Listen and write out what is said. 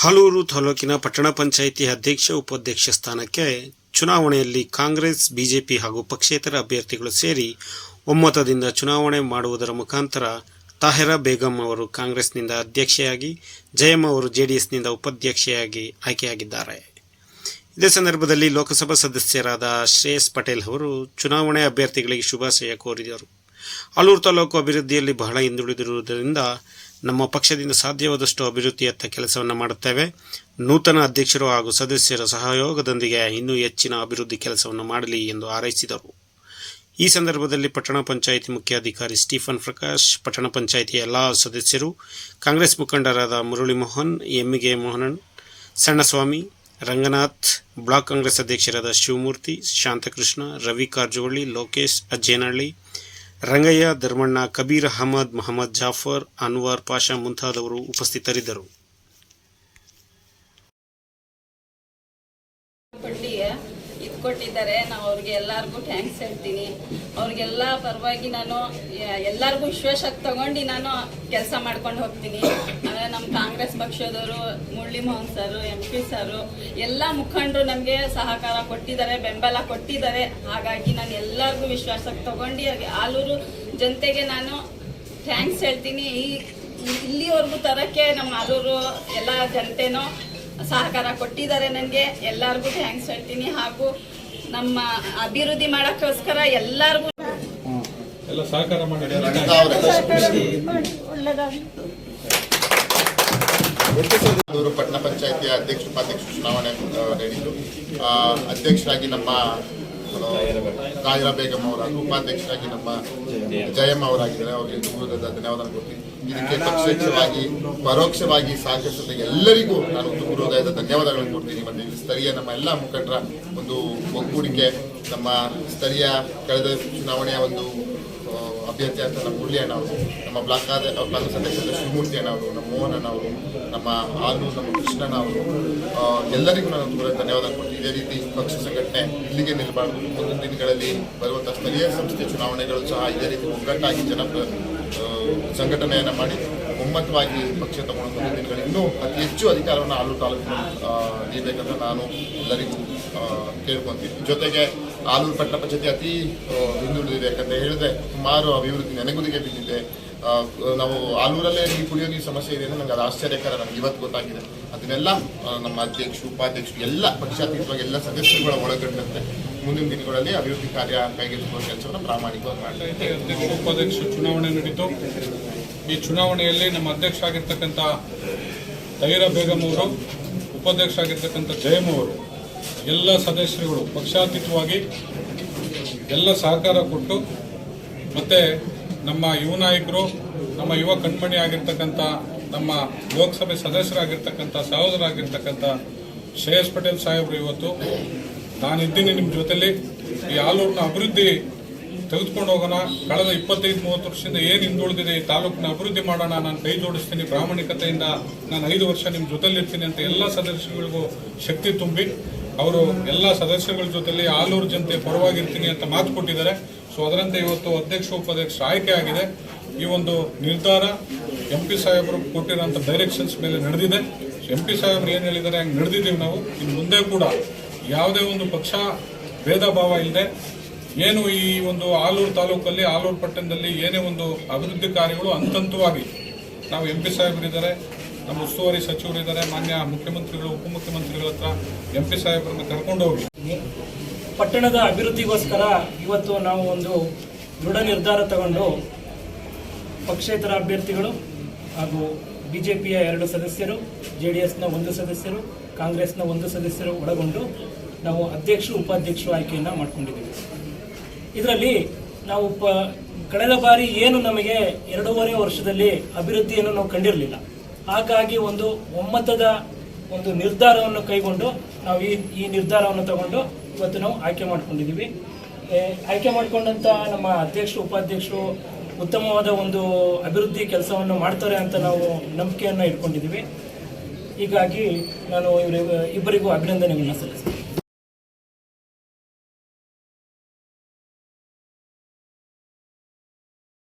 ಹಾಲೂರು ತಾಲೂಕಿನ ಪಟ್ಟಣ ಪಂಚಾಯಿತಿ ಅಧ್ಯಕ್ಷ, ಉಪಾಧ್ಯಕ್ಷ ಸ್ಥಾನಕ್ಕೆ ಚುನಾವಣೆಯಲ್ಲಿ ಕಾಂಗ್ರೆಸ್, ಬಿಜೆಪಿ ಹಾಗೂ ಪಕ್ಷೇತರ ಅಭ್ಯರ್ಥಿಗಳು ಸೇರಿ ಒಮ್ಮತದಿಂದ ಚುನಾವಣೆ ಮಾಡುವುದರ ಮುಖಾಂತರ ತಾಹಿರಾ ಬೇಗಂ ಅವರು ಕಾಂಗ್ರೆಸ್ನಿಂದ ಅಧ್ಯಕ್ಷೆಯಾಗಿ ಜಯಮ್ಮ ಅವರು ಜೆಡಿಎಸ್ನಿಂದ ಉಪಾಧ್ಯಕ್ಷೆಯಾಗಿ ಆಯ್ಕೆಯಾಗಿದ್ದಾರೆ. ಇದೇ ಸಂದರ್ಭದಲ್ಲಿ ಲೋಕಸಭಾ ಸದಸ್ಯರಾದ ಶ್ರೇಯಸ್ ಪಟೇಲ್ ಅವರು ಚುನಾವಣೆ ಅಭ್ಯರ್ಥಿಗಳಿಗೆ ಶುಭಾಶಯ ಕೋರಿದರು. ಆಲೂರು ತಾಲೂಕು ಅಭಿವೃದ್ಧಿಯಲ್ಲಿ ಬಹಳ ಹಿಂದುಳಿದಿರುವುದರಿಂದ ನಮ್ಮ ಪಕ್ಷದಿಂದ ಸಾಧ್ಯವಾದಷ್ಟು ಅಭಿವೃದ್ಧಿಯತ್ತ ಕೆಲಸವನ್ನು ಮಾಡುತ್ತೇವೆ. ನೂತನ ಅಧ್ಯಕ್ಷರು ಹಾಗೂ ಸದಸ್ಯರ ಸಹಯೋಗದೊಂದಿಗೆ ಇನ್ನೂ ಹೆಚ್ಚಿನ ಅಭಿವೃದ್ಧಿ ಕೆಲಸವನ್ನು ಮಾಡಲಿ ಎಂದು ಹಾರೈಸಿದರು. ಈ ಸಂದರ್ಭದಲ್ಲಿ ಪಟ್ಟಣ ಪಂಚಾಯಿತಿ ಮುಖ್ಯಾಧಿಕಾರಿ ಸ್ಟೀಫನ್ ಪ್ರಕಾಶ್, ಪಟ್ಟಣ ಪಂಚಾಯಿತಿಯ ಎಲ್ಲ ಸದಸ್ಯರು, ಕಾಂಗ್ರೆಸ್ ಮುಖಂಡರಾದ ಮುರಳಿ ಮೋಹನ್ ಎಮ್ಮಿಗೆ ಮೋಹನನ್, ಸಣ್ಣಸ್ವಾಮಿ, ರಂಗನಾಥ್, ಬ್ಲಾಕ್ ಕಾಂಗ್ರೆಸ್ ಅಧ್ಯಕ್ಷರಾದ ಶಿವಮೂರ್ತಿ, ಶಾಂತಕೃಷ್ಣ, ರವಿ ಕಾರಜೋಳಿ, ಲೋಕೇಶ್, ಅಜ್ಜೇನಹಳ್ಳಿ ರಂಗಯ್ಯ ಧರ್ಮಣ್ಣ ಕಬೀರ್ ಅಹಮದ್ ಮೊಹಮ್ಮದ್ ಜಾಫರ್ ಅನ್ವರ್ ಪಾಷಾ ಮುಂತಾದವರು ಉಪಸ್ಥಿತರಿದ್ದರು. ಇದು ಕೊಟ್ಟಿದ್ದಾರೆ. ನಾವು ಅವ್ರಿಗೆ ಎಲ್ಲರಿಗೂ ಥ್ಯಾಂಕ್ಸ್ ಹೇಳ್ತೀನಿ. ಅವ್ರಿಗೆಲ್ಲ ಪರವಾಗಿ ನಾನು ಎಲ್ಲರಿಗೂ ವಿಶ್ವಾಸಕ್ಕೆ ತಗೊಂಡು ನಾನು ಕೆಲಸ ಮಾಡ್ಕೊಂಡು ಹೋಗ್ತೀನಿ. ಅಂದರೆ ನಮ್ಮ ಕಾಂಗ್ರೆಸ್ ಪಕ್ಷದವರು Murali Mohan sir, M P sir, ಎಲ್ಲ ಮುಖಂಡರು ನಮಗೆ ಸಹಕಾರ ಕೊಟ್ಟಿದ್ದಾರೆ, ಬೆಂಬಲ ಕೊಟ್ಟಿದ್ದಾರೆ. ಹಾಗಾಗಿ ನಾನು ಎಲ್ಲರಿಗೂ ವಿಶ್ವಾಸಕ್ಕೆ ತಗೊಂಡು ಆಲೂರು ಜನತೆಗೆ ನಾನು ಥ್ಯಾಂಕ್ಸ್ ಹೇಳ್ತೀನಿ. ಈ- ಇಲ್ಲಿವರೆಗೂ ತರಕ್ಕೆ ನಮ್ಮ ಆಲೂರು ಎಲ್ಲ ಜನತೆನೂ ಸಹಕಾರ ಕೊಟ್ಟಿದ್ದಾರೆ ನನಗೆ. ಎಲ್ಲರಿಗೂ ಥ್ಯಾಂಕ್ಸ್ ಹೇಳ್ತೀನಿ. ಹಾಗೂ ನಮ್ಮ ಅಭಿವೃದ್ಧಿ ಮಾಡೋಕ್ಕೋಸ್ಕರ ಎಲ್ಲರಿಗೂ ಎಲ್ಲ ಸಹಕಾರ ಮಾಡಿ. ಪಟ್ಟಣ ಪಂಚಾಯತಿಯ ಅಧ್ಯಕ್ಷ ಉಪಾಧ್ಯಕ್ಷ ಚುನಾವಣೆ ಆ, ನಡೆಯಿತು ಅಧ್ಯಕ್ಷರಾಗಿ ನಮ್ಮ ಬೇಗಮ್ ಬೇಗಂ ಅವರಾಗಿ ಉಪಾಧ್ಯಕ್ಷರಾಗಿ ನಮ್ಮ ಜಯಮ್ಮ ಅವರಾಗಿದ್ದಾರೆ. ಅವರಿಗೆ ಧನ್ಯವಾದ ಕೊಡ್ತೀನಿ. ಇದಕ್ಕೆ ಪ್ರತ್ಯಕ್ಷವಾಗಿ ಪರೋಕ್ಷವಾಗಿ ಸಹಕರಿಸಿದ ಎಲ್ಲರಿಗೂ ನಾನು ಒಂದು ಹೃದಯದ ಧನ್ಯವಾದಗಳನ್ನು ಕೊಡ್ತೀನಿ. ಮತ್ತೆ ಸ್ಥಳೀಯ ನಮ್ಮ ಎಲ್ಲ ಮುಖಂಡರ ಒಂದು ಒಗ್ಗೂಡಿಕೆ, ನಮ್ಮ ಸ್ಥಳೀಯ ಕಳೆದ ಚುನಾವಣೆಯ ಒಂದು ಅಭ್ಯರ್ಥಿ ಅಂತ ನಮ್ಮ ಮುರಳಿ ಅಣ್ಣ ಅವರು, ನಮ್ಮ ಬ್ಲಾಕ್ ಕಾಂಗ್ರೆಸ್ ಅಧ್ಯಕ್ಷರಾದ ಶಿವಮೂರ್ತಿ ಅಣ್ಣ ನಮ್ಮ ಮೋಹನ್ ಅವರು, ನಮ್ಮ ಆಲೂರು ನಮ್ಮ ಕೃಷ್ಣಣ್ಣ ಅವರು ಎಲ್ಲರಿಗೂ ನಾನು ತುಂಬ ಧನ್ಯವಾದ ಕೊಡ್ತೀನಿ. ಇದೇ ರೀತಿ ಪಕ್ಷ ಸಂಘಟನೆ ಇಲ್ಲಿಗೆ ನಿಲ್ಬಾರ್ದು. ಮುಂದಿನ ದಿನಗಳಲ್ಲಿ ಬರುವಂಥ ಸ್ಥಳೀಯ ಸಂಸ್ಥೆ ಚುನಾವಣೆಗಳು ಸಹ ಇದೇ ರೀತಿ ಒಗ್ಗಟ್ಟಾಗಿ ಜನ ಸಂಘಟನೆಯನ್ನು ಮಾಡಿ ಒಮ್ಮತವಾಗಿ ಪಕ್ಷ ತಗೊಂಡು ದಿನಗಳು ಇನ್ನೂ ಅತಿ ಹೆಚ್ಚು ಅಧಿಕಾರವನ್ನು ಆಲೂರು ತಾಲೂಕಿನ ಆ, ನೀಡಬೇಕಂತ ನಾನು ಎಲ್ಲರಿಗೂ ಕೇಳ್ಕೊತೀನಿ. ಜೊತೆಗೆ ಆಲೂರು ಪಟ್ಟಣ ಪಂಚಾಯತಿ ಅತಿ ಹಿಂದುಳಿದಿದೆ ಯಾಕಂತ ಹೇಳಿದ್ರೆ ಸುಮಾರು ಅಭಿವೃದ್ಧಿ ನೆನೆಗುದಿಗೆ ಬಿದ್ದಿದೆ. ನಾವು ಆಲೂರಲ್ಲೇ ನೀರು ಕುಡಿಯೋ ನೀರು ಸಮಸ್ಯೆ ಇದೆ ಅಂದ್ರೆ ನಂಗೆ ಅದು ಆಶ್ಚರ್ಯಕರ ನನಗೆ ಇವತ್ತು ಗೊತ್ತಾಗಿದೆ. ಅದನ್ನೆಲ್ಲ ನಮ್ಮ ಅಧ್ಯಕ್ಷರು ಉಪಾಧ್ಯಕ್ಷರು ಎಲ್ಲ ಪಕ್ಷಾತೀತವಾಗಿ ಎಲ್ಲ ಸದಸ್ಯರುಗಳ ಒಳಗೊಂಡಂತೆ ಮುಂದಿನ ದಿನಗಳಲ್ಲಿ ಅಭಿವೃದ್ಧಿ ಕಾರ್ಯ ಕೈಗೆತ್ತಿಕೊಳ್ಳುವ ಕೆಲಸವನ್ನು ಪ್ರಾಮಾಣಿಕವಾಗಿ ಅಧ್ಯಕ್ಷ, ಉಪಾಧ್ಯಕ್ಷ ಚುನಾವಣೆ ನಡೀತು. ಈ ಚುನಾವಣೆಯಲ್ಲಿ ನಮ್ಮ ಅಧ್ಯಕ್ಷ ಆಗಿರ್ತಕ್ಕಂಥ ತೈರ ಬೇಗಮ್ ಅವರು, ಉಪಾಧ್ಯಕ್ಷ ಆಗಿರ್ತಕ್ಕಂಥ ಜಯಮ್ ಅವರು, ಎಲ್ಲ ಸದಸ್ಯರುಗಳು ಪಕ್ಷಾತೀತವಾಗಿ ಎಲ್ಲ ಸಹಕಾರ ಕೊಟ್ಟು ಮತ್ತೆ ನಮ್ಮ ಯುವ ನಾಯಕರು, ನಮ್ಮ ಯುವ ಕಣ್ಮಣಿ ಆಗಿರ್ತಕ್ಕಂಥ, ನಮ್ಮ ಲೋಕಸಭೆ ಸದಸ್ಯರಾಗಿರ್ತಕ್ಕಂಥ ಸಹೋದರಾಗಿರ್ತಕ್ಕಂಥ ಶ್ರೇಯಸ್ ಪಟೇಲ್ ಸಾಹೇಬರು ಇವತ್ತು ನಾನಿದ್ದೀನಿ ನಿಮ್ಮ ಜೊತೆಲಿ. ಈ ಆಲೂರಿನ ಅಭಿವೃದ್ಧಿ ತೆಗೆದುಕೊಂಡು ಹೋಗೋಣ. ಕಳೆದ ಇಪ್ಪತ್ತೈದು, ಮೂವತ್ತು ವರ್ಷದಿಂದ ಏನು ಹಿಂದುಳಿದಿದೆ ಈ ತಾಲೂಕಿನ ಅಭಿವೃದ್ಧಿ ಮಾಡೋಣ. ನಾನು ಕೈ ಜೋಡಿಸ್ತೀನಿ. ಪ್ರಾಮಾಣಿಕತೆಯಿಂದ ನಾನು ಐದು ವರ್ಷ ನಿಮ್ಮ ಜೊತೆಲಿರ್ತೀನಿ ಅಂತ ಎಲ್ಲ ಸದಸ್ಯಗಳಿಗೂ ಶಕ್ತಿ ತುಂಬಿ, ಅವರು ಎಲ್ಲ ಸದಸ್ಯಗಳ ಜೊತೆಲಿ ಆಲೂರು ಜನತೆ ಪರವಾಗಿರ್ತೀನಿ ಅಂತ ಮಾತು ಕೊಟ್ಟಿದ್ದಾರೆ. ಸೊ ಅದರಂತೆ ಇವತ್ತು ಅಧ್ಯಕ್ಷ, ಉಪಾಧ್ಯಕ್ಷ ಆಯ್ಕೆ ಆಗಿದೆ. ಈ ಒಂದು ನಿರ್ಧಾರ ಎಂ ಪಿ ಸಾಹೇಬರು ಕೊಟ್ಟಿರೋಂಥ ಡೈರೆಕ್ಷನ್ಸ್ ಮೇಲೆ ನಡೆದಿದೆ. ಎಂ ಪಿ ಸಾಹೇಬರು ಏನು ಹೇಳಿದ್ದಾರೆ, ಹಂಗೆ ನಡೆದಿದ್ದೀವಿ ನಾವು. ಇನ್ನು ಮುಂದೆ ಕೂಡ ಯಾವುದೇ ಒಂದು ಪಕ್ಷ ಭೇದ ಭಾವ ಇಲ್ಲದೆ ಏನು ಈ ಒಂದು ಆಲೂರು ತಾಲೂಕಲ್ಲಿ, ಆಲೂರು ಪಟ್ಟಣದಲ್ಲಿ ಏನೇ ಒಂದು ಅಭಿವೃದ್ಧಿ ಕಾರ್ಯಗಳು ಅಂತಂತವಾಗಿ ನಾವು ಎಂ ಪಿ ಸಾಹೇಬರಿದ್ದಾರೆ ನಮ್ಮ ಉಸ್ತುವಾರಿ ಸಚಿವರಿದ್ದಾರೆ ಮಾನ್ಯ ಮುಖ್ಯಮಂತ್ರಿಗಳು, ಉಪಮುಖ್ಯಮಂತ್ರಿಗಳ ಹತ್ರ ಎಂ ಪಿ ಸಾಹೇಬರನ್ನು ಕರ್ಕೊಂಡು ಹೋಗಿ. ಪಟ್ಟಣದ ಅಭಿವೃದ್ಧಿಗೋಸ್ಕರ ಇವತ್ತು ನಾವು ಒಂದು ದೃಢ ನಿರ್ಧಾರ ತಗೊಂಡು ಪಕ್ಷೇತರ ಅಭ್ಯರ್ಥಿಗಳು ಹಾಗೂ ಬಿಜೆಪಿಯ ಎರಡು ಸದಸ್ಯರು ಜೆ ಡಿ ಎಸ್ನ ಒಂದು ಸದಸ್ಯರು ಕಾಂಗ್ರೆಸ್ನ ಒಂದು ಸದಸ್ಯರು ಒಳಗೊಂಡು ನಾವು ಅಧ್ಯಕ್ಷರು, ಉಪಾಧ್ಯಕ್ಷರು ಆಯ್ಕೆಯನ್ನು ಮಾಡ್ಕೊಂಡಿದ್ದೀವಿ. ಇದರಲ್ಲಿ ನಾವು ಪ, ಕಳೆದ ಬಾರಿ ಏನು ನಮಗೆ ಎರಡೂವರೆ ವರ್ಷದಲ್ಲಿ ಅಭಿವೃದ್ಧಿಯನ್ನು ನಾವು ಕಂಡಿರಲಿಲ್ಲ. ಹಾಗಾಗಿ ಒಂದು ಒಮ್ಮತದ ಒಂದು ನಿರ್ಧಾರವನ್ನು ಕೈಗೊಂಡು ನಾವು ಈ ಈ ನಿರ್ಧಾರವನ್ನು ತಗೊಂಡು ಇವತ್ತು ನಾವು ಆಯ್ಕೆ ಮಾಡ್ಕೊಂಡಿದ್ದೀವಿ. ಆಯ್ಕೆ ಮಾಡಿಕೊಂಡಂಥ ನಮ್ಮ ಅಧ್ಯಕ್ಷರು, ಉಪಾಧ್ಯಕ್ಷರು ಉತ್ತಮವಾದ ಒಂದು ಅಭಿವೃದ್ಧಿ ಕೆಲಸವನ್ನು ಮಾಡ್ತಾರೆ ಅಂತ ನಾವು ನಂಬಿಕೆಯನ್ನು ಇಟ್ಕೊಂಡಿದ್ದೀವಿ. ಹೀಗಾಗಿ ನಾನು ಇವರಿಗೂ ಇಬ್ಬರಿಗೂ ಅಭಿನಂದನೆಗಳನ್ನ ಸಲ್ಲಿಸ್ತೀನಿ.